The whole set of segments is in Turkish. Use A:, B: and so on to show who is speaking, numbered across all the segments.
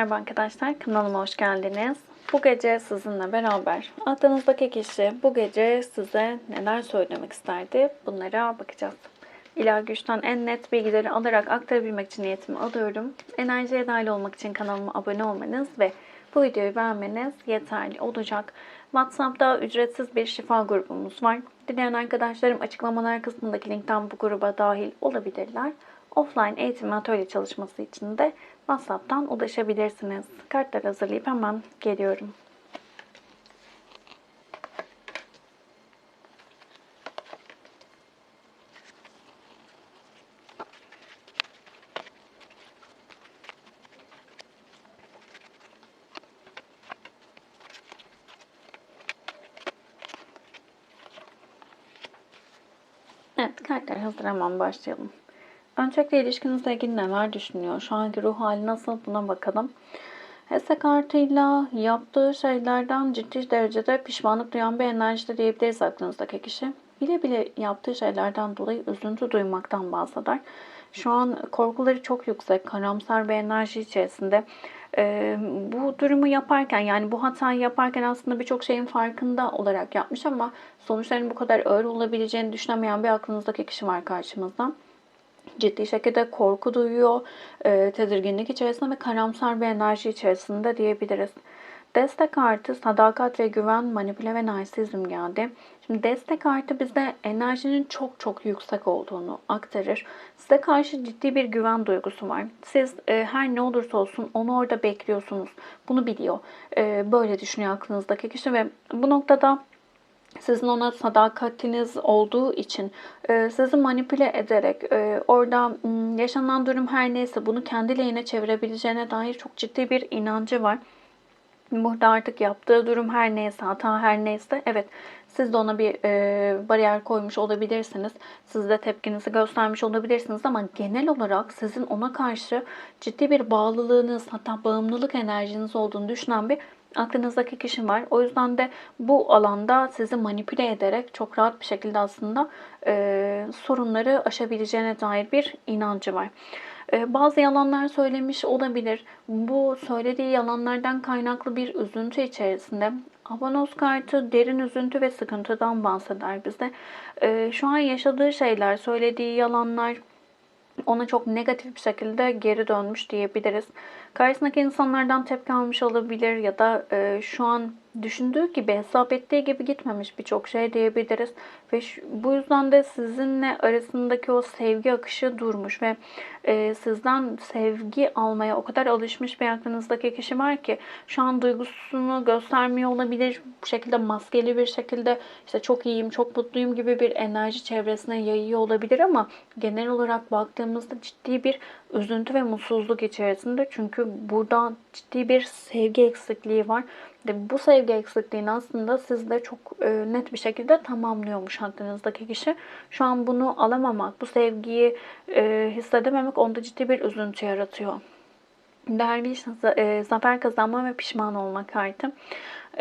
A: Merhaba arkadaşlar, kanalıma hoş geldiniz. Bu gece sizinle beraber aklınızdaki kişi bu gece size neler söylemek isterdi bunlara bakacağız. İlahi güçten en net bilgileri alarak aktarabilmek için niyetimi alıyorum. Enerjiye dahil olmak için kanalıma abone olmanız ve bu videoyu beğenmeniz yeterli olacak. WhatsApp'ta ücretsiz bir şifa grubumuz var. Dileyen arkadaşlarım açıklamalar kısmındaki linkten bu gruba dahil olabilirler. Offline eğitim atölye çalışması için de WhatsApp'tan ulaşabilirsiniz. Kartlar hazırlayıp hemen geliyorum. Evet, kartlar hazır hemen başlayalım. Öncelikle ilişkinizle ilgili neler düşünüyor? Şu anki ruh hali nasıl? Buna bakalım. Hesse kartıyla yaptığı şeylerden ciddi derecede pişmanlık duyan bir enerjide diyebiliriz aklınızdaki kişi. Bile bile yaptığı şeylerden dolayı üzüntü duymaktan bahseder. Şu an korkuları çok yüksek, karamsar bir enerji içerisinde. Ee, bu durumu yaparken yani bu hatayı yaparken aslında birçok şeyin farkında olarak yapmış ama sonuçların bu kadar ağır olabileceğini düşünemeyen bir aklınızdaki kişi var karşımızda ciddi şekilde korku duyuyor, e, tedirginlik içerisinde ve karamsar bir enerji içerisinde diyebiliriz. Destek kartı sadakat ve güven, manipüle ve narsizm geldi. Şimdi destek kartı bizde enerjinin çok çok yüksek olduğunu aktarır. Size karşı ciddi bir güven duygusu var. Siz e, her ne olursa olsun onu orada bekliyorsunuz. Bunu biliyor. E, böyle düşünüyor aklınızdaki kişi ve bu noktada sizin ona sadakatiniz olduğu için e, sizi manipüle ederek e, orada yaşanan durum her neyse bunu kendi lehine çevirebileceğine dair çok ciddi bir inancı var. Burada artık yaptığı durum her neyse, hata her neyse evet siz de ona bir e, bariyer koymuş olabilirsiniz. Siz de tepkinizi göstermiş olabilirsiniz ama genel olarak sizin ona karşı ciddi bir bağlılığınız hatta bağımlılık enerjiniz olduğunu düşünen bir aklınızdaki kişi var. O yüzden de bu alanda sizi manipüle ederek çok rahat bir şekilde aslında e, sorunları aşabileceğine dair bir inancı var. E, bazı yalanlar söylemiş olabilir. Bu söylediği yalanlardan kaynaklı bir üzüntü içerisinde. Avanos kartı derin üzüntü ve sıkıntıdan bahseder bize. E, şu an yaşadığı şeyler, söylediği yalanlar, ona çok negatif bir şekilde geri dönmüş diyebiliriz. Karşısındaki insanlardan tepki almış olabilir ya da e, şu an düşündüğü gibi, hesap ettiği gibi gitmemiş birçok şey diyebiliriz. Ve şu, bu yüzden de sizinle arasındaki o sevgi akışı durmuş ve e, sizden sevgi almaya o kadar alışmış bir aklınızdaki kişi var ki şu an duygusunu göstermiyor olabilir. Bu şekilde maskeli bir şekilde işte çok iyiyim, çok mutluyum gibi bir enerji çevresine yayıyor olabilir ama genel olarak baktığımızda ciddi bir üzüntü ve mutsuzluk içerisinde. Çünkü burada ciddi bir sevgi eksikliği var. Ve bu sevgi eksikliğini aslında sizde çok e, net bir şekilde tamamlıyormuş hakkınızdaki kişi. Şu an bunu alamamak, bu sevgiyi e, hissedememek onda ciddi bir üzüntü yaratıyor. Derviş, e, zafer kazanma ve pişman olma kartı.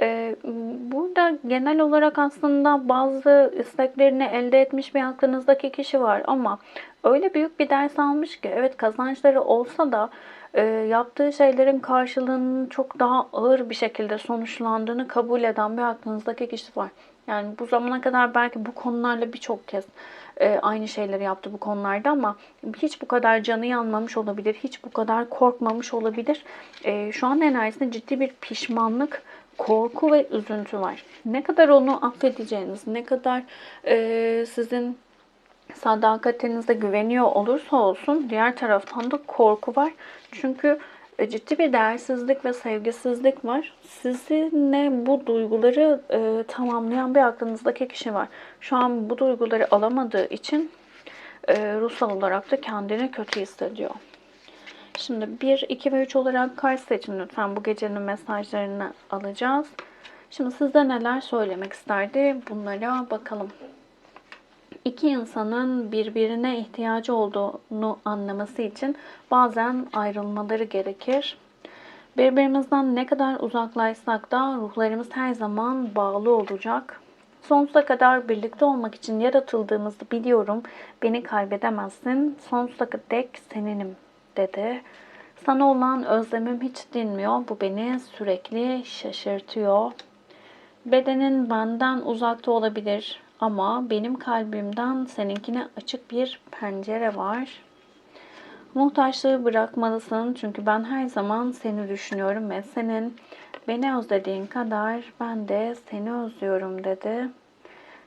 A: E, burada genel olarak aslında bazı isteklerini elde etmiş bir aklınızdaki kişi var ama öyle büyük bir ders almış ki evet kazançları olsa da e, yaptığı şeylerin karşılığının çok daha ağır bir şekilde sonuçlandığını kabul eden bir aklınızdaki kişi var. Yani bu zamana kadar belki bu konularla birçok kez e, aynı şeyleri yaptı bu konularda ama hiç bu kadar canı yanmamış olabilir, hiç bu kadar korkmamış olabilir. E, şu an enerjisinde ciddi bir pişmanlık, korku ve üzüntü var. Ne kadar onu affedeceğiniz, ne kadar e, sizin sadakatinize güveniyor olursa olsun diğer taraftan da korku var. Çünkü ciddi bir değersizlik ve sevgisizlik var. Sizinle bu duyguları e, tamamlayan bir aklınızdaki kişi var. Şu an bu duyguları alamadığı için e, ruhsal olarak da kendini kötü hissediyor. Şimdi 1, 2 ve 3 olarak kart seçin lütfen. Bu gecenin mesajlarını alacağız. Şimdi size neler söylemek isterdi bunlara bakalım iki insanın birbirine ihtiyacı olduğunu anlaması için bazen ayrılmaları gerekir. Birbirimizden ne kadar uzaklaşsak da ruhlarımız her zaman bağlı olacak. Sonsuza kadar birlikte olmak için yaratıldığımızı biliyorum. Beni kaybedemezsin. Sonsuza dek seninim dedi. Sana olan özlemim hiç dinmiyor. Bu beni sürekli şaşırtıyor. Bedenin benden uzakta olabilir ama benim kalbimden seninkine açık bir pencere var. Muhtaçlığı bırakmalısın çünkü ben her zaman seni düşünüyorum ve senin beni özlediğin kadar ben de seni özlüyorum dedi.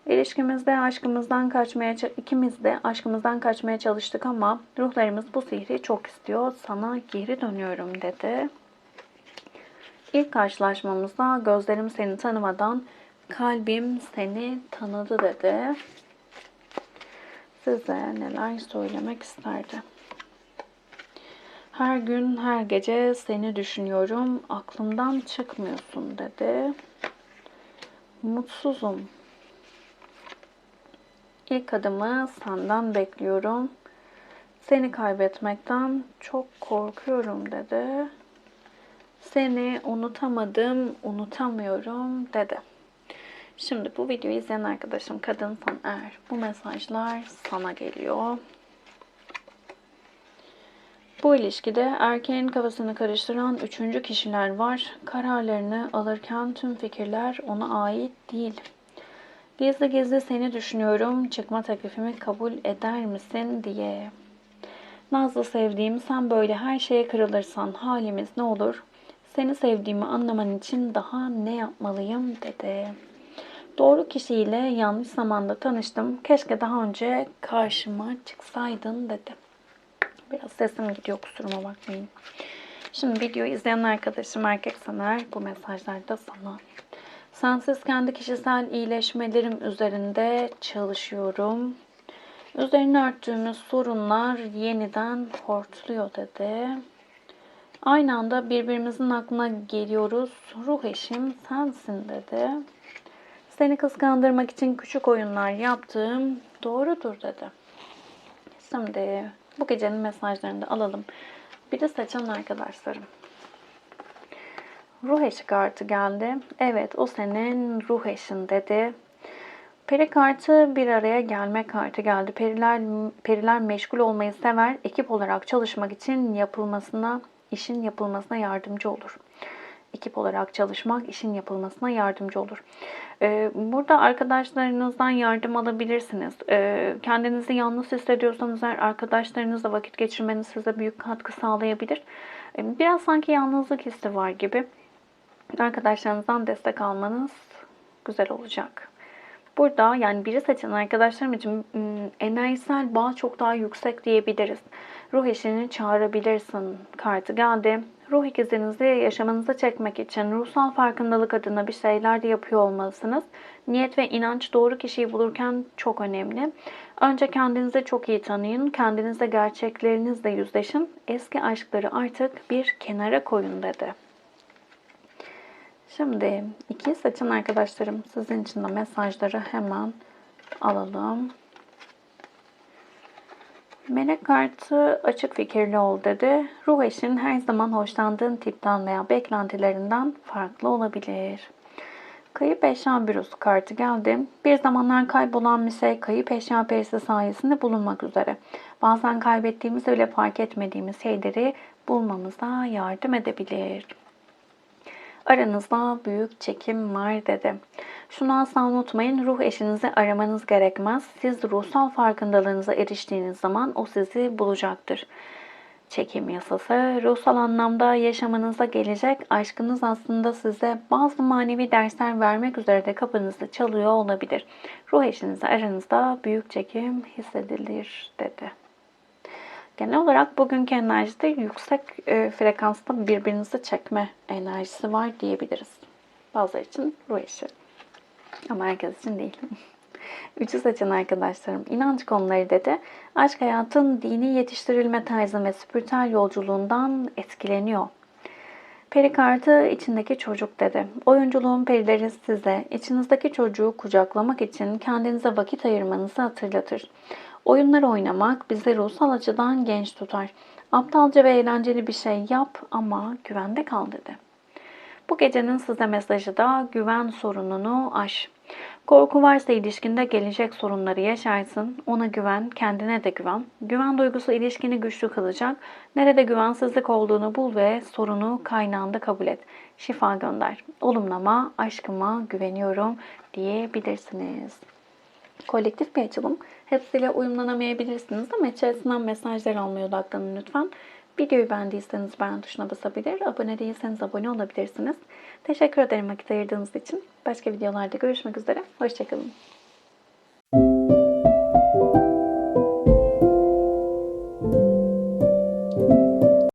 A: İlişkimizde aşkımızdan kaçmaya ikimiz de aşkımızdan kaçmaya çalıştık ama ruhlarımız bu sihri çok istiyor. Sana geri dönüyorum dedi. İlk karşılaşmamızda gözlerim seni tanımadan kalbim seni tanıdı dedi. Size neler söylemek isterdi? Her gün, her gece seni düşünüyorum. Aklımdan çıkmıyorsun dedi. Mutsuzum. İlk adımı senden bekliyorum. Seni kaybetmekten çok korkuyorum dedi. Seni unutamadım, unutamıyorum dedi. Şimdi bu videoyu izleyen arkadaşım kadınsan eğer bu mesajlar sana geliyor. Bu ilişkide erkeğin kafasını karıştıran üçüncü kişiler var. Kararlarını alırken tüm fikirler ona ait değil. Gizli gizli seni düşünüyorum. Çıkma teklifimi kabul eder misin diye. Nazlı sevdiğim sen böyle her şeye kırılırsan halimiz ne olur? Seni sevdiğimi anlaman için daha ne yapmalıyım dedi. Doğru kişiyle yanlış zamanda tanıştım. Keşke daha önce karşıma çıksaydın dedi. Biraz sesim gidiyor kusuruma bakmayın. Şimdi videoyu izleyen arkadaşım erkek sanar bu mesajlarda sana. Sensiz kendi kişisel iyileşmelerim üzerinde çalışıyorum. Üzerine örttüğümüz sorunlar yeniden hortluyor dedi. Aynı anda birbirimizin aklına geliyoruz. Ruh eşim sensin dedi. Seni kıskandırmak için küçük oyunlar yaptığım doğrudur dedi. Şimdi bu gecenin mesajlarını da alalım. Bir de seçen arkadaşlarım. Ruh eşi kartı geldi. Evet o senin ruh eşin dedi. Peri kartı bir araya gelme kartı geldi. Periler, periler meşgul olmayı sever. Ekip olarak çalışmak için yapılmasına, işin yapılmasına yardımcı olur. Ekip olarak çalışmak işin yapılmasına yardımcı olur. Ee, burada arkadaşlarınızdan yardım alabilirsiniz. Ee, kendinizi yalnız hissediyorsanız eğer arkadaşlarınızla vakit geçirmeniz size büyük katkı sağlayabilir. Ee, biraz sanki yalnızlık hissi var gibi arkadaşlarınızdan destek almanız güzel olacak. Burada yani biri seçen arkadaşlarım için enerjisel bağ çok daha yüksek diyebiliriz. Ruh eşini çağırabilirsin kartı geldi. Ruh ikizinizi yaşamınıza çekmek için ruhsal farkındalık adına bir şeyler de yapıyor olmalısınız. Niyet ve inanç doğru kişiyi bulurken çok önemli. Önce kendinizi çok iyi tanıyın. Kendinizle gerçeklerinizle yüzleşin. Eski aşkları artık bir kenara koyun dedi. Şimdi iki seçen arkadaşlarım sizin için de mesajları hemen alalım. Melek kartı açık fikirli ol dedi. Ruh eşin her zaman hoşlandığın tipten veya beklentilerinden farklı olabilir. Kayıp eşya bürosu kartı geldi. Bir zamanlar kaybolan bir şey kayıp eşya perisi sayesinde bulunmak üzere. Bazen kaybettiğimiz bile fark etmediğimiz şeyleri bulmamıza yardım edebilir. Aranızda büyük çekim var dedi. Şunu asla unutmayın. Ruh eşinizi aramanız gerekmez. Siz ruhsal farkındalığınıza eriştiğiniz zaman o sizi bulacaktır. Çekim yasası ruhsal anlamda yaşamınıza gelecek. Aşkınız aslında size bazı manevi dersler vermek üzere de kapınızı çalıyor olabilir. Ruh eşinizle aranızda büyük çekim hissedilir dedi. Genel olarak bugünkü enerjide yüksek e, frekansta birbirinizi çekme enerjisi var diyebiliriz. Bazıları için ruh eşi. Ama herkes için değil. Üçü seçen arkadaşlarım inanç konuları dedi. Aşk hayatın dini yetiştirilme tarzı ve spiritüel yolculuğundan etkileniyor. Peri kartı içindeki çocuk dedi. Oyunculuğun perileri size içinizdeki çocuğu kucaklamak için kendinize vakit ayırmanızı hatırlatır. Oyunlar oynamak bizi ruhsal açıdan genç tutar. Aptalca ve eğlenceli bir şey yap ama güvende kal dedi. Bu gecenin size mesajı da güven sorununu aş. Korku varsa ilişkinde gelecek sorunları yaşarsın. Ona güven, kendine de güven. Güven duygusu ilişkini güçlü kılacak. Nerede güvensizlik olduğunu bul ve sorunu kaynağında kabul et. Şifa gönder. Olumlama, aşkıma güveniyorum diyebilirsiniz. Kolektif bir açılım. Hepsiyle uyumlanamayabilirsiniz ama içerisinden mesajlar almaya odaklanın lütfen. Videoyu beğendiyseniz beğen tuşuna basabilir, abone değilseniz abone olabilirsiniz. Teşekkür ederim vakit ayırdığınız için. Başka videolarda görüşmek üzere. Hoşçakalın.